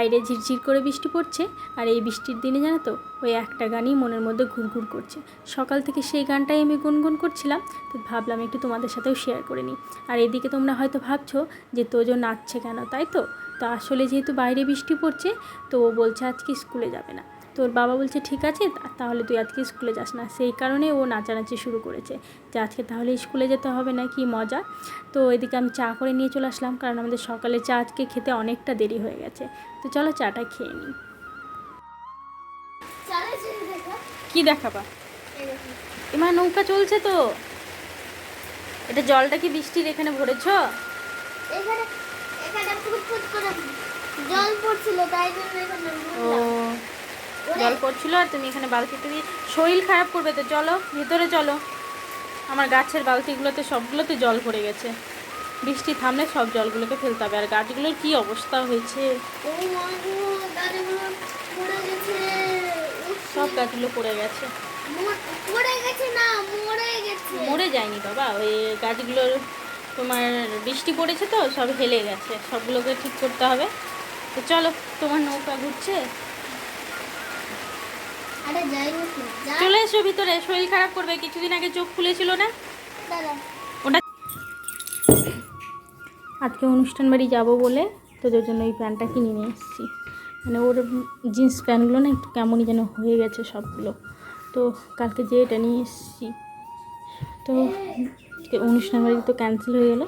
বাইরে ঝিরঝির করে বৃষ্টি পড়ছে আর এই বৃষ্টির দিনে জানো তো, ওই একটা গানই মনের মধ্যে ঘুরঘুর করছে। সকাল থেকে সেই গানটাই আমি গুনগুন করছিলাম, তো ভাবলাম একটু তোমাদের সাথেও শেয়ার করে নিই। আর এদিকে তোমরা হয়তো ভাবছ যে তোজো নাচছে কেন, তাই তো? তো আসলে যেহেতু বাইরে বৃষ্টি পড়ছে, তো ও বলছে আজকে স্কুলে যাবে না। তোর বাবা বলছে ঠিক আছে তাহলে তুই আজকে স্কুলে যাস না। সেই কারণে ও নাচানাচি শুরু করেছে। যে আজকে তাহলে স্কুলে যেতে হবে না কি মজা? তো এদিকে আমি চা করে নিয়ে চলে আসলাম কারণ আমাদের সকালে চা আজকে খেতে অনেকটা দেরি হয়ে গেছে। তো চলো চাটা খেয়ে নিই। কি দেখাবা? এবার নৌকা চলছে তো। এটা জলটা কি বৃষ্টির এখানে ভরেছ? এখানে করে জল পড়ছিল তাই জন্য এখানে ও। জল পড়ছিল আর তুমি এখানে বালতিতে দিয়ে শরীর খারাপ করবে তো চলো ভেতরে চলো। আমার গাছের বালতিগুলোতে সবগুলোতে জল পড়ে গেছে। বৃষ্টি থামলে সব জলগুলোকে ফেলতে হবে। আর গাছগুলোর কি অবস্থা হয়েছে? সব গাছগুলো পড়ে গেছে। মর- যায়নি বাবা। ওই গাছগুলোর তোমার বৃষ্টি পড়েছে তো সব হেলে গেছে। সবগুলোকে ঠিক করতে হবে। তো চলো তোমার নৌকা ঘুরছে। চলে এসো ভিতরে শরীর খারাপ করবে কিছুদিন আগে চোখ খুলেছিল না? ওটা আজকে অনুষ্ঠান বাড়ি যাব বলে তোদের জন্য এই প্যান্টটা কিনে নিয়ে এসেছি। মানে ওর জিন্স প্যান্টগুলো না একটু কেমনই যেন হয়ে গেছে সবগুলো। তো কালকে যে এটা নিয়ে এসেছি। তো অনুষ্ঠান বাড়ি তো ক্যান্সেল হয়ে গেলো।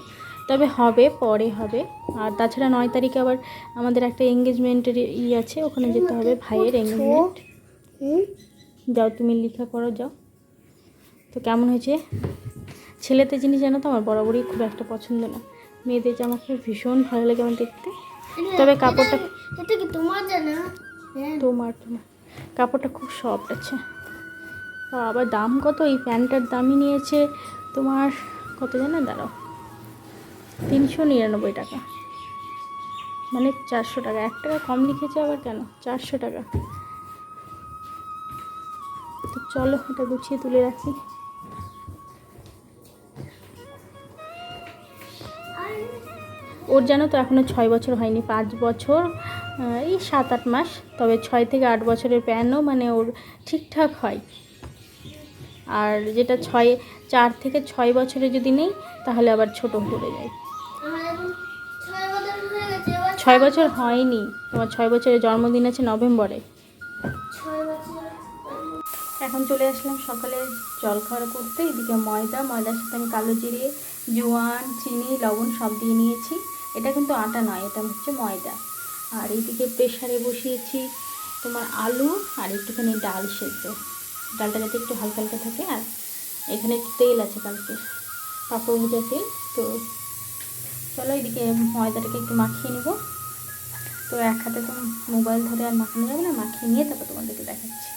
তবে হবে পরে হবে। আর তাছাড়া নয় তারিখে আবার আমাদের একটা এঙ্গেজমেন্টের ই আছে ওখানে যেতে হবে ভাইয়ের এঙ্গেজমেন্ট যাও তুমি লেখা করো যাও। তো কেমন হয়েছে? ছেলেতে জিনিস জানো তো আমার বরাবরই খুব একটা পছন্দ না। মেয়েদের জামা খুব ভীষণ ভালো লাগে আমার দেখতে। তবে কাপড়টা এটা- এটা কি তোমার জানা হ্যাঁ। তোমার তোমার। কাপড়টা খুব সফট আছে। আবার দাম কত? এই প্যান্টটার দামই নিয়েছে তোমার কত জানো? দাঁড়াও। তিনশো নিরানব্বই টাকা। মানে চারশো টাকা। এক টাকা কম লিখেছে আবার কেন? চারশো টাকা। তো চলো এটা গুছিয়ে তুলে রাখি। ওর জানো তো এখনও ছয় বছর হয়নি, পাঁচ বছর এই সাত আট মাস, তবে ছয় থেকে আট বছরের প্যানও মানে ওর ঠিকঠাক হয়। আর যেটা ছয়, চার থেকে ছয় বছরে যদি নেই, তাহলে আবার ছোট পড়ে যায় ছয় বছর হয়ে হয়নি, তোমার ছয় বছরের জন্মদিন আছে নভেম্বরে। এখন চলে আসলাম সকালে জল খাওয়ার করতে। এদিকে ময়দা, ময়দার সাথে আমি কালো জিরে, জোয়ান, চিনি, লবণ সব দিয়ে নিয়েছি। এটা কিন্তু আটা নয়, এটা হচ্ছে ময়দা। আর এদিকে প্রেশারে বসিয়েছি তোমার আলু আর একটুখানি ডাল সেদ্ধ। ডালটা যাতে একটু হালকা হালকা থাকে, আর এখানে একটু তেল আছে কালকে, পাঁপড় ভেজা তেল। তো চলো এদিকে ময়দাটাকে একটু মাখিয়ে নিব। তো এক হাতে তো মোবাইল ধরে আর মাখানো যাবে না, মাখিয়ে নিয়ে তারপর তোমাদেরকে দেখাচ্ছি।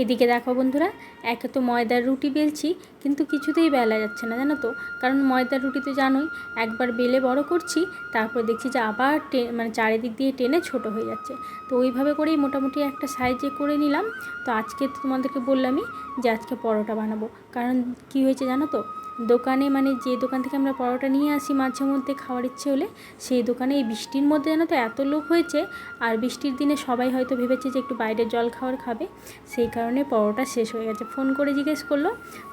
এদিকে দেখো বন্ধুরা, একে তো ময়দার রুটি বেলছি, কিন্তু কিছুতেই বেলা যাচ্ছে না, জানো তো? কারণ ময়দার রুটি তো জানোই, একবার বেলে বড় করছি, তারপর দেখছি যে আবার মানে চারিদিক দিয়ে টেনে ছোট হয়ে যাচ্ছে। তো ওইভাবে করেই মোটামুটি একটা সাইজে করে নিলাম। তো আজকে তোমাদেরকে বললামই যে আজকে পরোটা বানাবো। কারণ কি হয়েছে জানো তো? দোকানে মানে যে দোকান থেকে আমরা পরোটা নিয়ে আসি মাঝে মধ্যে খাওয়ার ইচ্ছে হলে, সেই দোকানে এই বৃষ্টির মধ্যে যেন তো এত লোক হয়েছে, আর বৃষ্টির দিনে সবাই হয়তো ভেবেছে যে একটু বাইরের জল খাওয়ার খাবে, সেই কারণে পরোটা শেষ হয়ে গেছে। ফোন করে জিজ্ঞেস করল,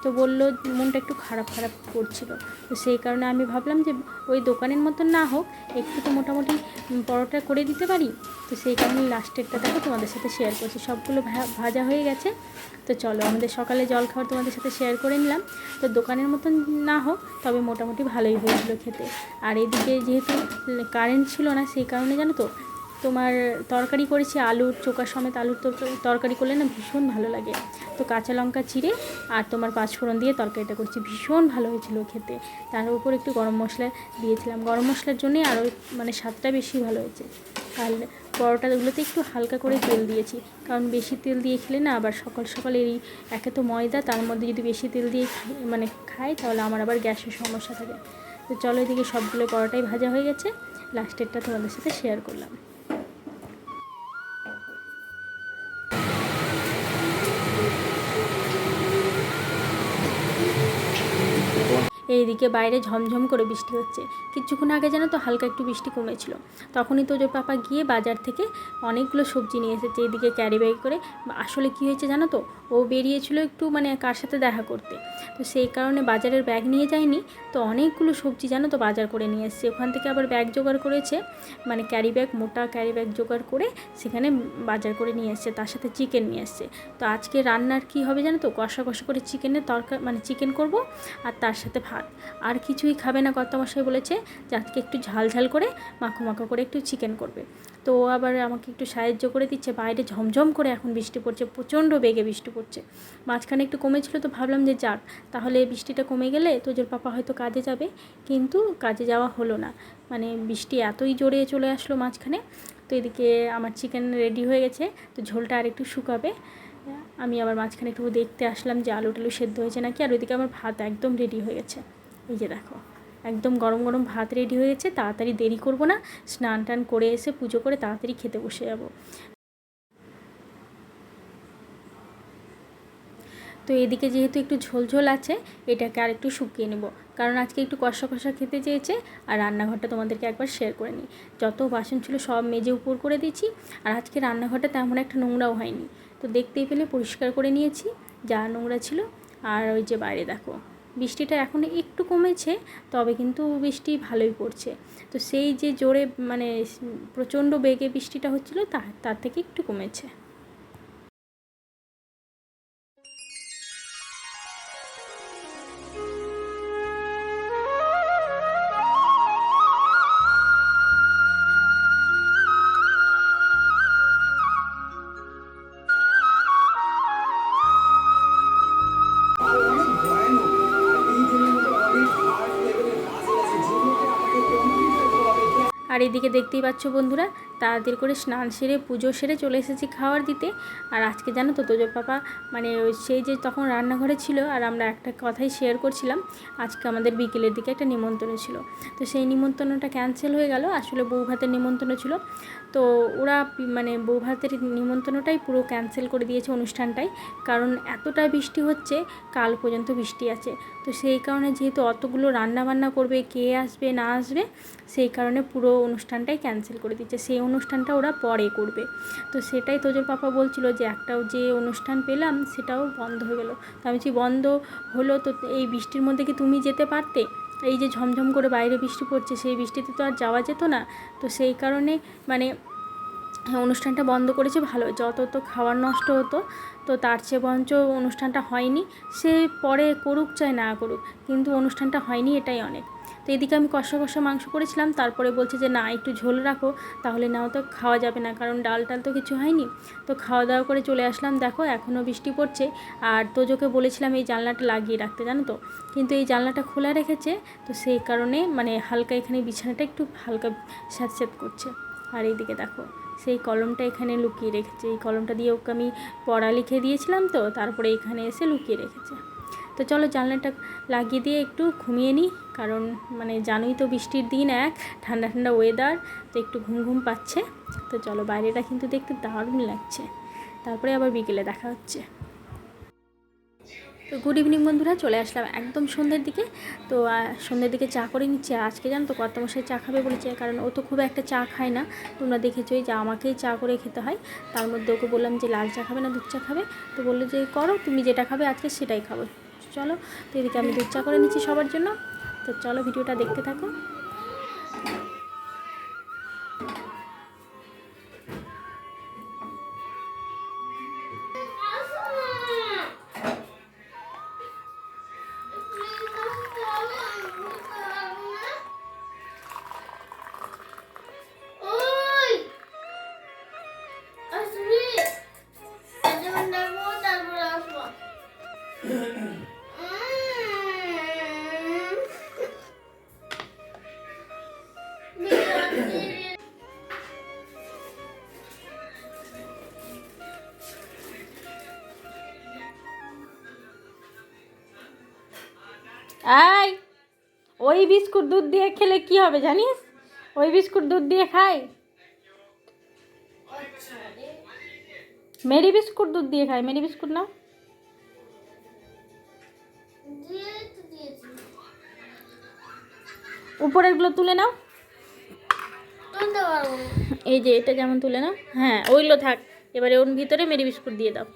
তো বলল মনটা একটু খারাপ খারাপ করছিল। তো সেই কারণে আমি ভাবলাম যে ওই দোকানের মতন না হোক, একটু তো মোটামুটি পরোটা করে দিতে পারি। তো সেই কারণে লাস্টেরটা দেখো তোমাদের সাথে শেয়ার করছি। সবগুলো ভাজা হয়ে গেছে। তো চলো আমাদের সকালে জল খাওয়ার তোমাদের সাথে শেয়ার করে নিলাম। তো দোকানের মতন না হোক, তবে মোটামুটি ভালোই হয়েছিল খেতে। আর এদিকে যেহেতু কারেন্ট ছিল না, সেই কারণে জানো তো, তোমার তরকারি করেছি আলুর চোকা সমেত আলুর তরকারি করলে না ভীষণ ভালো লাগে। তো কাঁচা লঙ্কা চিড়ে আর তোমার পাঁচফোড়ন দিয়ে তরকারিটা করছি, ভীষণ ভালো হয়েছিল খেতে। তার উপর একটু গরম মশলা দিয়েছিলাম। গরম মশলার জন্যই আরও মানে স্বাদটা বেশি ভালো হয়েছে। আর পরোটাগুলোতে একটু হালকা করে তেল দিয়েছি। কারণ বেশি তেল দিয়ে খেলে না আবার সকাল সকাল এই একে তো ময়দা, তার মধ্যে যদি বেশি তেল দিয়ে মানে খাই তাহলে আমার আবার গ্যাসের সমস্যা থাকে। তো চলো এদিকে সবগুলো পরোটাই ভাজা হয়ে গেছে। লাস্টেরটা তোমাদের সাথে শেয়ার করলাম। এইদিকে বাইরে ঝমঝম করে বৃষ্টি হচ্ছে। কিছুক্ষণ আগে জানো তো হালকা একটু বৃষ্টি কমেছিল। তখনই তো তোজোর পাপা গিয়ে বাজার থেকে অনেকগুলো সবজি নিয়ে এসেছে এইদিকে ক্যারি ব্যাগ করে। আসলে কী হয়েছে জানো তো? ও বেরিয়েছিল একটু মানে কার সাথে দেখা করতে। তো সেই কারণে বাজারের ব্যাগ নিয়ে যায়নি। তো অনেকগুলো সবজি জানো তো বাজার করে নিয়ে এসেছে। ওখান থেকে আবার ব্যাগ জোগাড় করেছে। মানে ক্যারি ব্যাগ, মোটা ক্যারি ব্যাগ জোগাড় করে সেখানে বাজার করে নিয়ে এসছে। তার সাথে চিকেন নিয়ে এসছে। তো আজকে রান্নার কি হবে জানো তো? কষা কষা করে চিকেনের তরকারি মানে চিকেন করব আর তার সাথে ভাত। আর কিছুই খাবে না কর্তামশাই বলেছে যে আজকে একটু ঝাল ঝাল করে মাখো মাখো করে একটু চিকেন করবে। তো আবার আমাকে একটু সাহায্য করে দিচ্ছে, বাইরে ঝমঝম করে এখন বৃষ্টি পড়ছে, প্রচণ্ড বেগে বৃষ্টি পড়ছে। মাঝখানে একটু কমেছিল তো ভাবলাম যে যাক, তাহলে বৃষ্টিটা কমে গেলে তোজোর পাপা হয়তো কাজে যাবে, কিন্তু কাজে যাওয়া হলো না। মানে বৃষ্টি এতই জোরে চলে আসলো মাঝখানে, তো এদিকে আমার চিকেন রেডি হয়ে গেছে, তো ঝোলটা আর একটু শুকাবে। আমি আবার মাঝখানে একটু দেখতে আসলাম যে আলু টালু সেদ্ধ হয়েছে নাকি, আর ওইদিকে আমার ভাত একদম রেডি হয়ে গেছে। এই যে দেখো, একদম গরম গরম ভাত রেডি হয়ে গেছে, তাড়াতাড়ি দেরি করব না, স্নান টান করে এসে পুজো করে তাড়াতাড়ি খেতে বসে যাব। তো এদিকে যেহেতু একটু ঝোলঝোল আছে, এটাকে আর একটু শুকিয়ে নেব। কারণ আজকে একটু কষা কষা খেতে চেয়েছে, আর রান্নাঘরটা তোমাদেরকে একবার শেয়ার করে নিই। যত বাসন ছিল সব মেজে উপর করে দিয়েছি, আর আজকে রান্নাঘরটা তেমন একটা নোংরাও হয়নি। তো দেখতেই পেলে পরিষ্কার করে নিয়েছি, যা নোংরা ছিল। আর ওই যে বাইরে দেখো, বৃষ্টিটা এখন একটু কমেছে, তবে কিন্তু বৃষ্টি ভালোই পড়ছে। তো সেই যে জোরে মানে প্রচণ্ড বেগে বৃষ্টিটা হচ্ছিল, তা, তার থেকে একটু কমেছে। আর এদিকে দেখতেই পাচ্ছ বন্ধুরা তাড়াতাড়ি করে স্নান সেরে, পুজো সেরে চলে এসেছি খাবার দিতে। আর আজকে জানো তো তোজোর পাপা মানে সেই যে তখন রান্নাঘরে ছিল আর আমরা একটা কথাই শেয়ার করছিলাম, আজকে আমাদের বিকেলের দিকে একটা নিমন্ত্রণ ছিল। তো সেই নিমন্ত্রণটা ক্যান্সেল হয়ে গেল, আসলে বউ ভাতের নিমন্ত্রণ ছিল। তো ওরা মানে বউ ভাতের নিমন্ত্রণটাই পুরো ক্যান্সেল করে দিয়েছে অনুষ্ঠানটাই, কারণ এতটা বৃষ্টি হচ্ছে, কাল পর্যন্ত বৃষ্টি আছে। তো সেই কারণে যেহেতু অতগুলো রান্না বান্না করবে, কে আসবে, না আসবে, সেই কারণে পুরো অনুষ্ঠানটাই ক্যান্সেল করে দিচ্ছে। সেই অনুষ্ঠানটা ওরা পরে করবে। তো সেটাই তোজোর পাপা বলছিল যে একটাও যে অনুষ্ঠান পেলাম সেটাও বন্ধ হয়ে গেলো। তো আমি বলছি, বন্ধ হলো তো এই বৃষ্টির মধ্যে কি তুমি যেতে পারতে? এই যে ঝমঝম করে বাইরে বৃষ্টি পড়ছে, সেই বৃষ্টিতে তো আর যাওয়া যেত না। তো সেই কারণে মানে অনুষ্ঠানটা বন্ধ করেছে ভালো, যত তো খাবার নষ্ট হতো, তো তার চেয়ে বরঞ্চ অনুষ্ঠানটা হয়নি। সে পরে করুক চায় না করুক, কিন্তু অনুষ্ঠানটা হয়নি এটাই অনেক। তো এদিকে আমি কষা কষা মাংস করেছিলাম, তারপরে বলছে যে, না, একটু ঝোল রাখো, তাহলে নাও তো খাওয়া যাবে না, কারণ ডাল টাল তো কিছু হয়নি। তো খাওয়া দাওয়া করে চলে আসলাম, দেখো এখনও বৃষ্টি পড়ছে, আর তোজোকে বলেছিলাম এই জানলাটা লাগিয়ে রাখতে, জানো তো? কিন্তু এই জানলাটা খোলা রেখেছে, তো সেই কারণে মানে হালকা এখানে বিছানাটা একটু হালকা স্যাঁতস্যাঁত করছে। আর এইদিকে দেখো, সেই কলমটা এখানে লুকিয়ে রেখেছে, এই কলমটা দিয়ে ওকে আমি পড়া লিখে দিয়েছিলাম তো, তারপরে এখানে এসে লুকিয়ে রেখেছে। তো চলো জানলাটা লাগিয়ে দিয়ে একটু ঘুমিয়ে নিই। কারণ মানে জানোই তো বৃষ্টির দিন এক, ঠান্ডা ঠান্ডা ওয়েদার তো একটু ঘুম ঘুম পাচ্ছে। তো চলো বাইরেটা কিন্তু দেখতে দারুণ লাগছে। তারপরে আবার বিকেলে দেখা হচ্ছে। তো গুড ইভিনিং বন্ধুরা, চলে আসলাম একদম সন্ধ্যের দিকে। তো সন্ধ্যের দিকে চা করে নিচ্ছে। আজকে জানো তো কর্তামশাই চা খাবে বলেছে, কারণ ও তো খুব একটা চা খায় না। তোমরা দেখেছোই যে আমাকেই চা করে খেতে হয়। তার মধ্যে ওকে বললাম যে লাল চা খাবে না দুধ চা খাবে? তো বলল যে করো, তুমি যেটা খাবে আজকে সেটাই খাব। চলো, তো এদিকে আমি দুধ চা করে নিচ্ছি সবার জন্য। তো চলো, ভিডিওটা দেখতে থাকো। এই ওই বিস্কুট দুধ দিয়ে খেলে কি হবে জানিস? ওই বিস্কুট দুধ দিয়ে খাই। মেরি বিস্কুট দুধ দিয়ে খায় মেরি বিস্কুট না উপরেরগুলো তুলে নাও। এই যে এটা যেমন তুলে নাও। হ্যাঁ ওইগুলো থাক। এবারে ওর ভিতরে মেরি বিস্কুট দিয়ে দাও।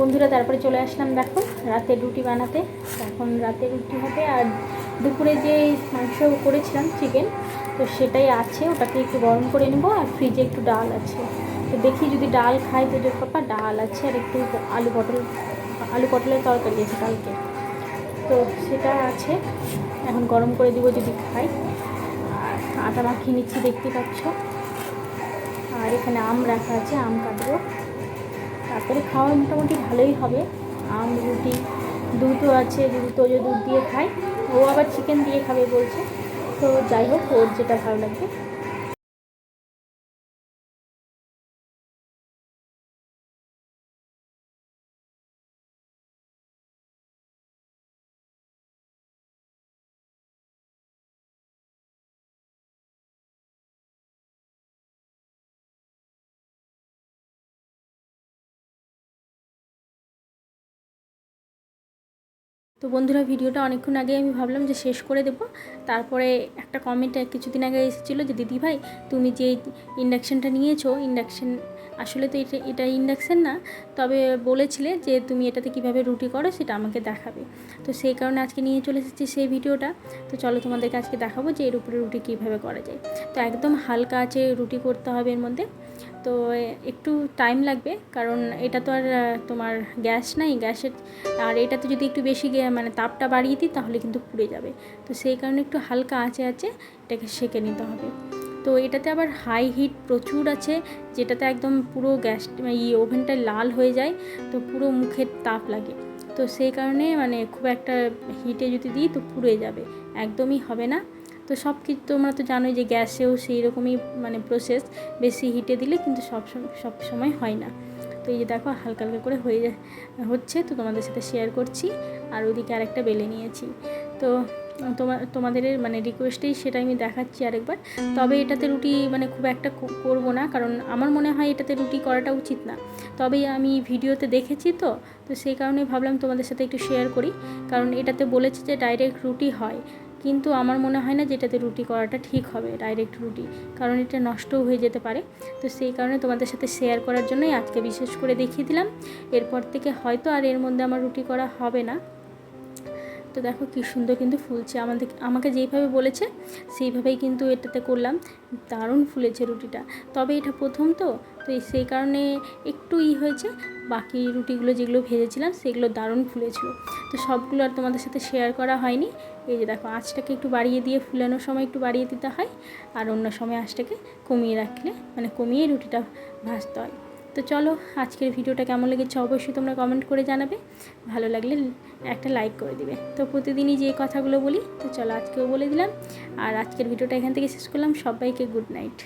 বন্ধুরা, তারপরে চলে আসলাম দেখো রাতের রুটি বানাতে। এখন রাতের রুটি হবে আর দুপুরে যে মাংস করেছিলাম চিকেন তো সেটাই আছে, ওটাকে একটু গরম করে নেব আর ফ্রিজে একটু ডাল আছে। তো দেখি যদি ডাল খাই তো যে পাপা, ডাল আছে আর একটু আলু পটল, আলু পটলের তরকারি আছে কালকে। তো সেটা আছে, এখন গরম করে দিব যদি খাই। আর আটা মাখিয়ে নিচ্ছি, দেখতে পাচ্ছ। আর এখানে আম রাখা আছে, আম কাটবো। তারপরে খাওয়া মোটামুটি ভালোই হবে। আম, রুটি দুধও আছে দুধ যে দুধ দিয়ে খায়। ও আবার চিকেন দিয়ে খাবে বলছে। তো যাই হোক, ওর যেটা ভালো লাগবে। তো বন্ধুরা, ভিডিওটা অনেকক্ষণ আগে আমি ভাবলাম যে শেষ করে দেব। তারপরে একটা কমেন্ট কিছুদিন আগে এসেছিল যে, দিদি ভাই, তুমি যে ইন্ডাকশানটা নিয়েছো ইন্ডাকশান আসলে তো এটা এটা ইন্ডাকশান না, তবে বলেছিলে যে তুমি এটাতে কীভাবে রুটি করো সেটা আমাকে দেখাবে। তো সেই কারণে আজকে নিয়ে চলে এসেছি সেই ভিডিওটা। তো চলো তোমাদেরকে আজকে দেখাবো যে এর উপরে রুটি কীভাবে করা যায়। তো একদম হালকা আছে রুটি করতে হবে এর মধ্যে। তো একটু টাইম লাগবে। কারণ এটা তো আর তোমার গ্যাস নাই, গ্যাসের, আর এটাতে যদি একটু বেশি মানে তাপটা বাড়িয়ে দিই, তাহলে কিন্তু পুড়ে যাবে। তো সেই কারণে একটু হালকা আঁচে আছে এটাকে সেঁকে নিতে হবে। তো এটাতে আবার হাই হিট প্রচুর আছে, যেটাতে একদম পুরো গ্যাস ই ওভেনটা লাল হয়ে যায়, তো পুরো মুখের তাপ লাগে। তো সেই কারণে মানে খুব একটা হিটে যদি দিই, তো পুড়ে যাবে। একদমই হবে না। তো সব কিছু তোমরা তো জানোই যে গ্যাসেও সেই রকমই মানে প্রসেস বেশি হিটে দিলে কিন্তু সব সব সময় হয় না। তো এই যে দেখো হালকা হালকা করে হয়ে হচ্ছে তো তোমাদের সাথে শেয়ার করছি। আর ওদিকে আরেকটা বেলে নিয়েছি। তো তোমার তোমাদের মানে রিকোয়েস্টেই সেটা আমি দেখাচ্ছি আরেকবার। তবে এটাতে রুটি মানে খুব একটা করব না, কারণ আমার মনে হয় এটাতে রুটি করাটা উচিত না। তবে আমি ভিডিওতে দেখেছি তো তো সেই কারণে ভাবলাম তোমাদের সাথে একটু শেয়ার করি। কারণ এটাতে বলেছে যে ডাইরেক্ট রুটি হয়। কিন্তু আমার মনে হয় না যে এটাতে রুটি করাটা ঠিক হবে ডাইরেক্ট রুটি। কারণ এটা নষ্টও হয়ে যেতে পারে। তো সেই কারণে তোমাদের সাথে শেয়ার করার জন্যই আজকে বিশেষ করে দেখিয়ে দিলাম। এরপর থেকে হয়তো আর এর মধ্যে আমার রুটি করা হবে না। তো দেখো কী সুন্দর কিন্তু ফুলছে। আমাদের আমাকে যেইভাবে বলেছে, সেইভাবেই কিন্তু এটাতে করলাম। দারুণ ফুলেছে রুটিটা। তবে এটা প্রথম তো তো সেই কারণে একটু ই হয়েছে। বাকি রুটিগুলো যেগুলো ভেজেছিলাম, সেগুলো দারুণ ফুলেছিল। তো সবগুলো আর তোমাদের সাথে শেয়ার করা হয়নি। এই যে দেখো, আঁচটাকে একটু বাড়িয়ে দিয়ে ফুলানোর সময় একটু বাড়িয়ে দিতে হয়। আর অন্য সময় আঁচটাকে কমিয়ে রাখলে মানে কমিয়ে রুটিটা ভাজতে হয়। তো চলো, আজকের ভিডিওটা কেমন লেগেছে অবশ্যই তোমরা কমেন্ট করে জানাবে। ভালো লাগলে একটা লাইক করে দিবে। তো প্রতিদিনই যে কথাগুলো বলি, তো চলো আজকেও বলে দিলাম। আর আজকের ভিডিওটা এখান থেকে শেষ করলাম। সবাইকে গুড নাইট